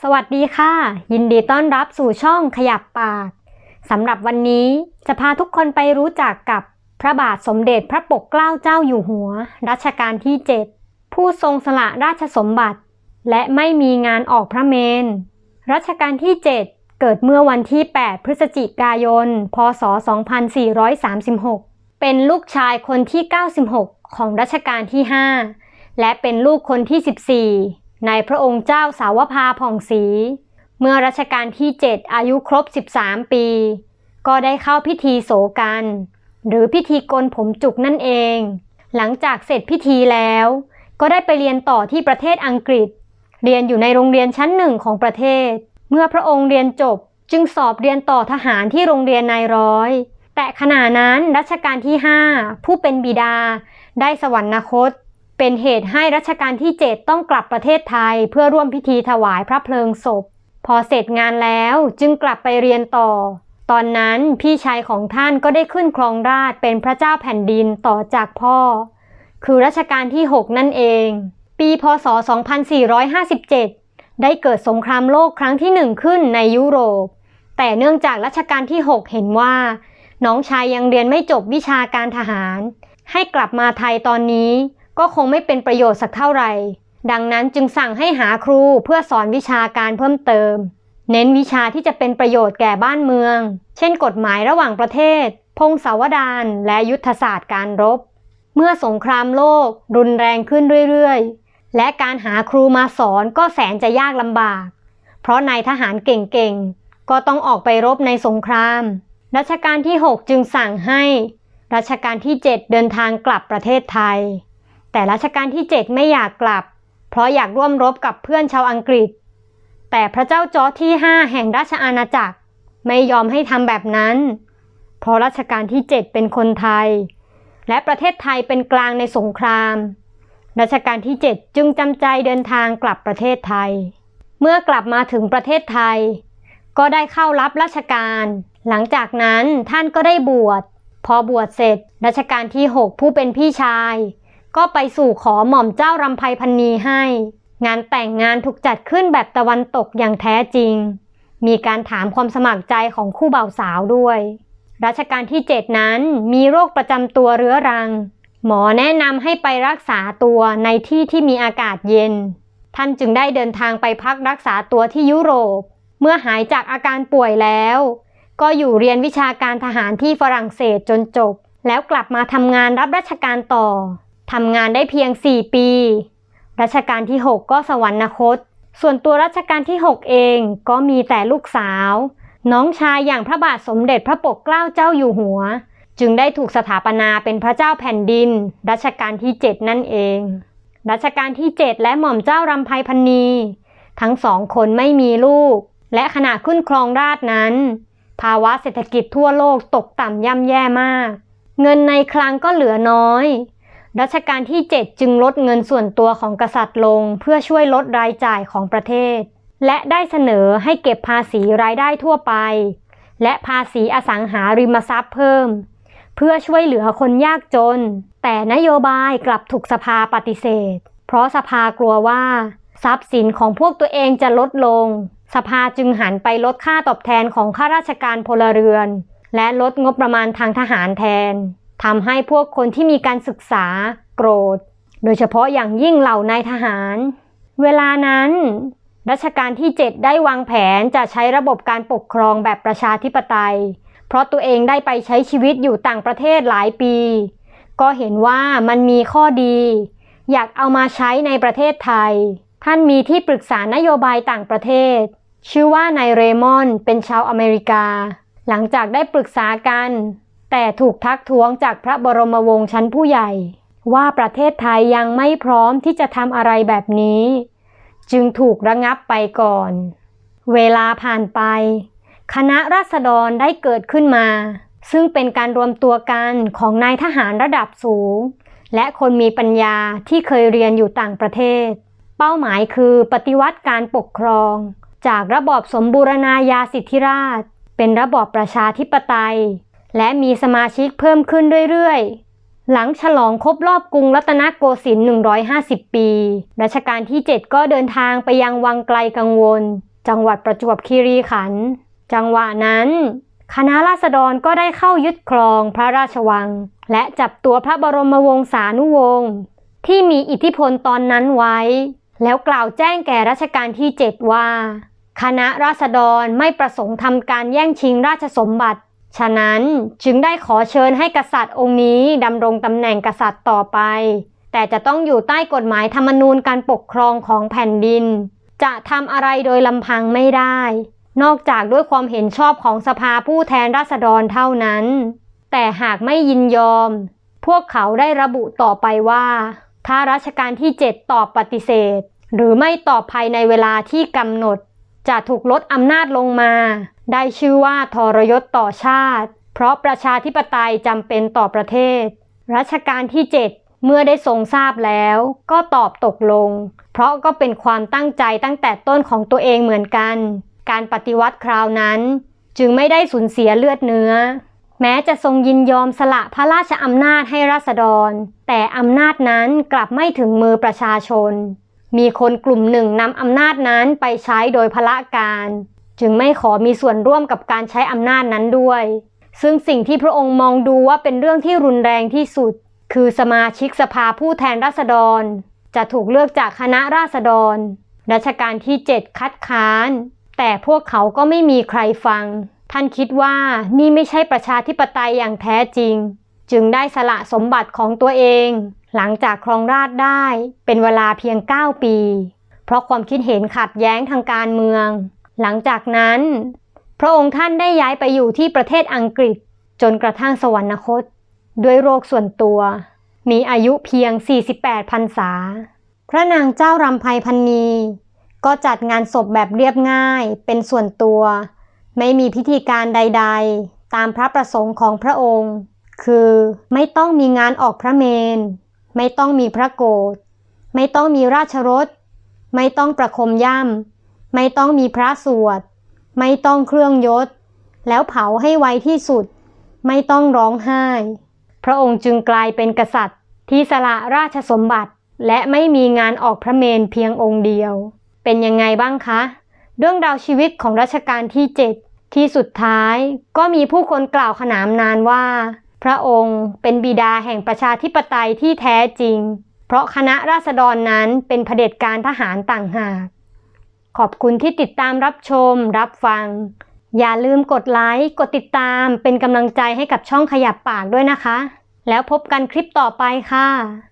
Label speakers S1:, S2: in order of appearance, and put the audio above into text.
S1: สวัสดีค่ะ ยินดีต้อนรับสู่ช่องขยับปากสำหรับวันนี้จะพาทุกคนไปรู้จักกับพระบาทสมเด็จพระปกเกล้าเจ้าอยู่หัว รัชกาลที่ 7 ผู้ทรงสละราชสมบัติ และไม่มีงานออกพระเมน รัชกาลที่ 7 เกิดเมื่อวันที่ 8 พฤศจิกายน พศ 2436 เป็นลูกชายคนที่ 96 ของรัชกาลที่ 5 และเป็นลูกคนที่ 14 ในพระองค์เจ้าสาวภาผ่องศรีเมื่อรัชกาลที่ 7 อายุครบ 13 ปี ก็ได้เข้าพิธีโสกัน หรือพิธีกนผมจุกนั่นเอง หลังจากเสร็จพิธีแล้ว ก็ได้ไปเรียนต่อที่ประเทศอังกฤษ เรียนอยู่ในโรงเรียนชั้นหนึ่งของประเทศ เมื่อพระองค์เรียนจบจึงสอบเรียนต่อทหารที่โรงเรียนนายร้อย แต่ขณะนั้นรัชกาลที่ 5 ผู้เป็นบิดาได้สวรรคต เป็นเหตุให้รัชกาลที่ 7 ต้องกลับประเทศไทยเพื่อร่วมพิธีถวายพระเพลิงศพ พอเสร็จงานแล้วจึงกลับไปเรียนต่อ ตอนนั้นพี่ชายของท่านก็ได้ขึ้นครองราชเป็นพระเจ้าแผ่นดินต่อจากพ่อ คือรัชกาลที่ 6 นั่นเอง ปีพศ 2457 ได้เกิดสงครามโลกครั้งที่หนึ่งขึ้นในยุโรป แต่เนื่องจากรัชกาลที่ 6 เห็นว่า น้องชายยังเรียนไม่จบวิชาการทหาร ให้กลับมาไทยตอนนี้ ก็คงไม่เป็นประโยชน์สักเท่าไหร่ ดังนั้นจึงสั่งให้หาครูเพื่อสอนวิชาการเพิ่มเติม เน้นวิชาที่จะเป็นประโยชน์แก่บ้านเมือง เช่น กฎหมายระหว่างประเทศ พงศาวดารและยุทธศาสตร์การรบ เมื่อสงครามโลก รุนแรงขึ้นเรื่อยๆ และการหาครูมาสอนก็แสนจะยากลำบาก เพราะนายทหารเก่งๆ ก็ต้องออกไปรบในสงคราม รัชกาลที่ 6 จึงสั่งให้รัชกาลที่ 7 เดินทางกลับประเทศไทย แต่รัชกาลที่ 7 ไม่อยากกลับ เพราะอยากร่วมรบกับเพื่อนชาวอังกฤษ แต่พระเจ้าจอร์จที่ 5 แห่งราชอาณาจักรไม่ยอมให้ทำแบบนั้น เพราะรัชกาลที่ 7 เป็นคนไทย และประเทศไทยเป็นกลางในสงคราม รัชกาลที่ 7 จึงจำใจเดินทางกลับประเทศไทย เมื่อกลับมาถึงประเทศไทย ก็ได้เข้ารับราชการ หลังจากนั้นท่านก็ได้บวช พอบวชเสร็จรัชกาลที่ 6 ผู้เป็นพี่ชาย ก็ไปสู่ขอหม่อมเจ้ารำไพพันนีให้ งานแต่งงานถูกจัดขึ้นแบบตะวันตกอย่างแท้จริง มีการถามความสมัครใจของคู่บ่าวสาวด้วยรัชกาลที่ 7 นั้นมีโรคประจำตัวเรื้อรัง หมอแนะนำให้ไปรักษาตัวในที่ที่มีอากาศเย็น ท่านจึงได้เดินทางไปพักรักษาตัวที่ยุโรป เมื่อหายจากอาการป่วยแล้ว ก็อยู่เรียนวิชาการทหารที่ฝรั่งเศสจนจบ แล้วกลับมาทำงานรับราชการต่อ ทำงานได้เพียง 4 ปี รัชกาลที่ 6 ก็สวรรคต ส่วนตัวรัชกาลที่ 6 เองก็มีแต่ลูกสาว น้องชายอย่างพระบาทสมเด็จพระปกเกล้าเจ้าอยู่หัว จึงได้ถูกสถาปนาเป็นพระเจ้าแผ่นดิน รัชกาลที่ 7 นั่นเอง รัชกาลที่ 7 และหม่อมเจ้ารำไพพันนี ทั้งสองคนไม่มีลูก และขณะขึ้นครองราชนั้น ภาวะเศรษฐกิจทั่วโลกตกต่ำย่ำแย่มาก เงินในคลังก็เหลือน้อย รัชกาลที่ 7 จึงลดเงินส่วนตัวของกษัตริย์ลง เพื่อช่วยลดรายจ่ายของประเทศ และได้เสนอให้เก็บภาษีรายได้ทั่วไป และภาษีอสังหาริมทรัพย์เพิ่ม เพื่อช่วยเหลือคนยากจน แต่นโยบายกลับถูกสภาปฏิเสธ เพราะสภากลัวว่า ทรัพย์สินของพวกตัวเองจะลดลง สภาจึงหันไปลดค่าตอบแทนของข้าราชการพลเรือน และลดงบประมาณทางทหารแทน ทำให้พวกคนที่มีการศึกษาโกรธ โดยเฉพาะอย่างยิ่งเหล่านายทหาร เวลานั้น รัชกาลที่ 7 ได้วางแผนจะใช้ระบบการปกครองแบบประชาธิปไตย เพราะตัวเองได้ไปใช้ชีวิตอยู่ต่างประเทศหลายปี ก็เห็นว่ามันมีข้อดี อยากเอามาใช้ในประเทศไทย ท่านมีที่ปรึกษานโยบายต่างประเทศ ชื่อว่านายเรมอนเป็นชาวอเมริกา หลังจากได้ปรึกษากัน แต่ถูกทักท้วงจากพระบรมวงศ์ชั้นผู้ใหญ่ ว่าประเทศไทยยังไม่พร้อมที่จะทำอะไรแบบนี้ จึงถูกระงับไปก่อน เวลาผ่านไป คณะราษฎรได้เกิดขึ้นมา ซึ่งเป็นการรวมตัวกันของนายทหารระดับสูง และคนมีปัญญาที่เคยเรียนอยู่ต่างประเทศ เป้าหมายคือปฏิวัติการปกครอง จากระบอบสมบูรณาญาสิทธิราช เป็นระบอบประชาธิปไตย และมีสมาชิกเพิ่มขึ้นเรื่อยๆ หลังฉลองครบรอบกรุงรัตนโกสินทร์ 150 ปี รัชกาลที่ 7 ก็เดินทางไปยังวังไกลกังวล จังหวัดประจวบคีรีขันธ์ จังหวะนั้น คณะราษฎรก็ได้เข้ายึดครองพระราชวัง และจับตัวพระบรมวงศานุวงศ์ที่มีอิทธิพลตอนนั้นไว้ แล้วกล่าวแจ้งแก่รัชกาลที่ 7 ว่า คณะราษฎรไม่ประสงค์ทำการแย่งชิงราชสมบัติ ฉะนั้นจึงได้ขอเชิญให้กษัตริย์องค์นี้ดำรงตำแหน่งกษัตริย์ต่อไป แต่จะต้องอยู่ใต้กฎหมายธรรมนูญการปกครองของแผ่นดิน จะทำอะไรโดยลำพังไม่ได้ นอกจากด้วยความเห็นชอบของสภาผู้แทนราษฎรเท่านั้น แต่หากไม่ยินยอม พวกเขาได้ระบุต่อไปว่า ถ้ารัชกาลที่ 7 ตอบปฏิเสธ หรือไม่ตอบภายในเวลาที่กำหนด จะถูกลดอำนาจลงมา ได้ชื่อว่าทรยศต่อชาติ เพราะประชาธิปไตยจำเป็นต่อประเทศ รัชกาลที่ 7 เมื่อได้ทรงทราบแล้ว ก็ตอบตกลง เพราะก็เป็นความตั้งใจตั้งแต่ต้นของตัวเองเหมือนกัน การปฏิวัติคราวนั้น จึงไม่ได้สูญเสียเลือดเนื้อ แม้จะทรงยินยอมสละพระราชอำนาจให้ราษฎร แต่อำนาจนั้นกลับไม่ถึงมือประชาชน มีคนกลุ่มหนึ่งนำอำนาจนั้นไปใช้โดยพละการ จึงไม่ขอมีส่วนร่วมกับการใช้อำนาจนั้นด้วย ซึ่งสิ่งที่พระองค์มองดูว่าเป็นเรื่องที่รุนแรงที่สุด คือสมาชิกสภาผู้แทนราษฎร จะถูกเลือกจากคณะราษฎรรัชกาลที่ 7 คัดค้าน แต่พวกเขาก็ไม่มีใครฟัง ท่านคิดว่านี่ไม่ใช่ประชาธิปไตยอย่างแท้จริง จึงได้สละสมบัติของตัวเอง หลังจากครองราชได้เป็นเวลาเพียง 9 ปี เพราะความคิดเห็นขัดแย้งทางการเมือง หลังจากนั้น พระองค์ท่านได้ย้ายไปอยู่ที่ประเทศอังกฤษจนกระทั่งสวรรคต ด้วยโรคส่วนตัว มีอายุเพียง 48 พรรษา พระนางเจ้ารำไพพันนีก็จัดงานศพแบบเรียบง่ายเป็นส่วนตัว ไม่มีพิธีการใด ๆ ตามพระประสงค์ของพระองค์ คือไม่ต้องมีงานออกพระเมน ไม่ต้องมีพระโกศไม่ต้องมีราชรถไม่ต้องประคมย่ำไม่ต้องมีพระสวด ไม่ต้องเครื่องยศ แล้วเผาให้ไวที่สุด ไม่ต้องร้องไห้ พระองค์จึงกลายเป็นกษัตริย์ ที่สละราชสมบัติ และไม่มีงานออกพระเมนเพียงองค์เดียว เป็นยังไงบ้างคะ เรื่องราวชีวิตของรัชกาลที่ 7 ที่สุดท้ายก็มีผู้คนกล่าวขนามนานว่า พระองค์เป็นบิดาแห่งประชาธิปไตยที่แท้จริง เพราะคณะราษฎรนั้นเป็นเผด็จการทหารต่างหาก ขอบคุณที่ติดตามรับชม รับฟัง อย่าลืมกดไลค์ กดติดตามเป็นกำลังใจให้กับช่องขยับปากด้วยนะคะ แล้วพบกันคลิปต่อไปค่ะ